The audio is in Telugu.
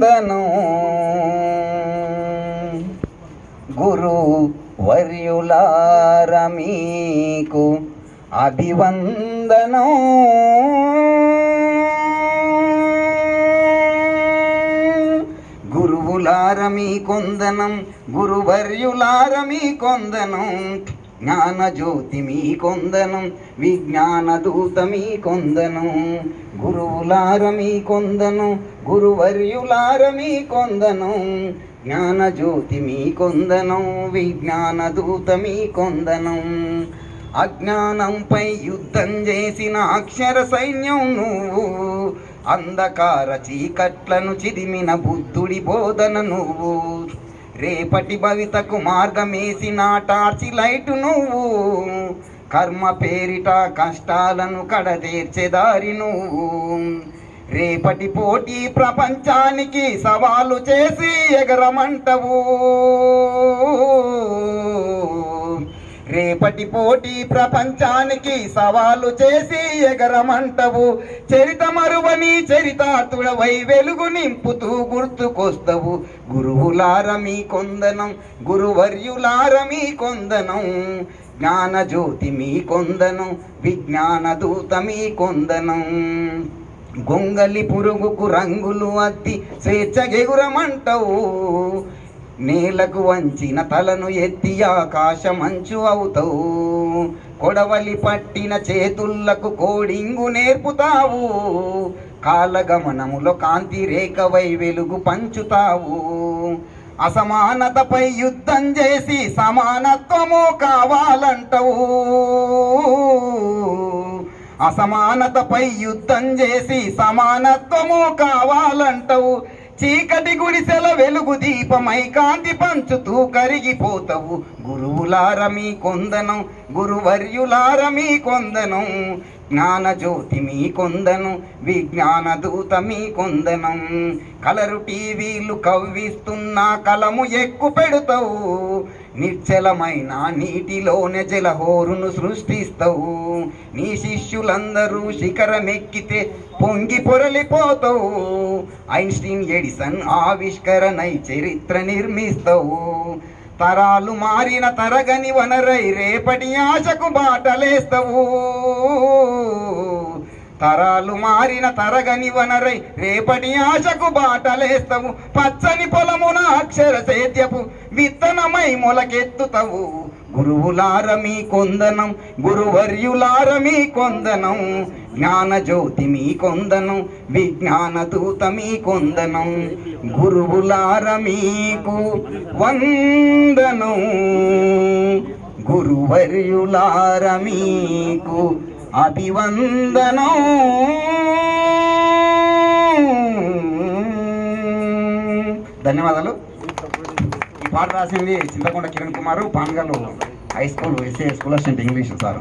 వందనం గురు వర్యులారమీకు అభివందనం. గురువులార కొందనం గురువర్యులారమీ కొందనం జ్ఞానజ్యోతి మీ కొందనం విజ్ఞాన దూత మీ కొందను గురువులార మీ కొందను గురువర్యులార మీ కొందనం జ్ఞానజ్యోతి మీ కొందనం విజ్ఞాన దూత మీ కొందనం అజ్ఞానంపై యుద్ధం చేసిన అక్షర సైన్యం నువ్వు అంధకార చీకట్లను చిదిమిన బుద్ధుడి బోధన నువ్వు. రేపటి భవితకు మార్గమేసిన టార్చి లైటు నువ్వు. కర్మ పేరిట కష్టాలను కడతీర్చేదారి నువ్వు. రేపటి పోటీ ప్రపంచానికి సవాలు చేసి ఎగరమంటవు. రేపటి పోటీ ప్రపంచానికి సవాలు చేసి ఎగరమంటవు. చరిత మరువని చరితాతుడవై వెలుగు నింపుతూ గుర్తుకొస్తవు. గురువులార మీ కొందనం గురువర్యులారమీ కొందనం. జ్ఞాన జ్యోతి మీ కొందనం విజ్ఞాన దూత మీ కొందనం. గొంగలి పురుగుకు రంగులు అద్ది స్వేచ్ఛగెగురమంటవు నేలకు వంచిన తలను ఎత్తి ఆకాశమంచు అవుతావు కొడవలి పట్టిన చేతుళ్ళకు కోడింగు నేర్పుతావు. కాలగమనములో కాంతి రేఖవై వెలుగు పంచుతావు. అసమానతపై యుద్ధం చేసి సమానత్వము కావాలంటవు. అసమానతపై యుద్ధం చేసి సమానత్వము కావాలంటవు. చీకటి గుడిసెల వెలుగు దీపమై కాంతి పంచుతూ కరిగిపోతావు. గురువులార మీ కొందనం గురువర్యులార మీ కొందనం జ్ఞాన జ్యోతి మీ కొందను విజ్ఞాన దూత మీ కొందనం. కలరు టీవీలు కవ్విస్తున్నా కలము ఎక్కు పెడతావు నిశ్చలమైన నీటిలోనే జలహోరును సృష్టిస్తావు. నీ శిష్యులందరూ శిఖరమెక్కితే పొంగి పొరలిపోతావు. ఐన్స్టీన్ ఎడిసన్ ఆవిష్కరణై చరిత్ర నిర్మిస్తావు. తరాలు మారిన తరగని వనరై రేపటి ఆశకు బాటలేస్తావు. తరాలు మారిన తరగని వనరై రేపటి ఆశకు బాటలేస్తావు. పచ్చని పొలమున అక్షర సేద్యపు విత్తనమై మొలకెత్తుతావు. గురువులార మీ కొందనం గురువర్యులారమీ కొందనం జ్ఞాన జ్యోతి మీ కొందనం విజ్ఞాన దూత మీ కొందనం గురువులార మీకు వందనం గురువర్యులార మీకు అభివందనం. ధన్యవాదాలు. ఈ పాట రాసింది Chintakonda Kiran Kumar Pangal high school SA school assistant English sir.